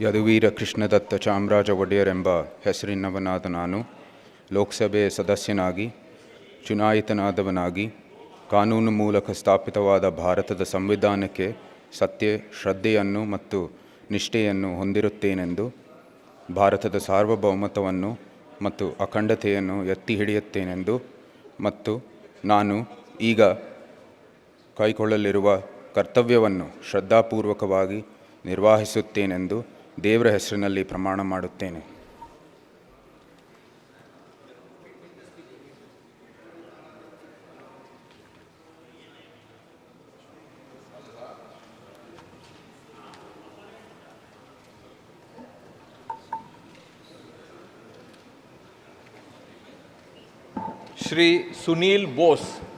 ಯದುವೀರ ಕೃಷ್ಣದತ್ತ ಚಾಮರಾಜ ಒಡೆಯರೆಂಬ ಹೆಸರಿನವನಾದ ನಾನು ಲೋಕಸಭೆ ಸದಸ್ಯನಾಗಿ, ಚುನಾಯಿತನಾದವನಾಗಿ, ಕಾನೂನು ಮೂಲಕ ಸ್ಥಾಪಿತವಾದ ಭಾರತದ ಸಂವಿಧಾನಕ್ಕೆ ಸತ್ಯ, ಶ್ರದ್ಧೆಯನ್ನು ಮತ್ತು ನಿಷ್ಠೆಯನ್ನು ಹೊಂದಿರುತ್ತೇನೆಂದು, ಭಾರತದ ಸಾರ್ವಭೌಮತ್ವವನ್ನು ಮತ್ತು ಅಖಂಡತೆಯನ್ನು ಎತ್ತಿ ಹಿಡಿಯುತ್ತೇನೆಂದು ಮತ್ತು ನಾನು ಈಗ ಕೈಗೊಳ್ಳಲಿರುವ ಕರ್ತವ್ಯವನ್ನು ಶ್ರದ್ಧಾಪೂರ್ವಕವಾಗಿ ನಿರ್ವಹಿಸುತ್ತೇನೆಂದು ದೇವರ ಹೆಸರಿನಲ್ಲಿ ಪ್ರಮಾಣ ಮಾಡುತ್ತೇನೆ. ಶ್ರೀ ಸುನೀಲ್ ಬೋಸ್.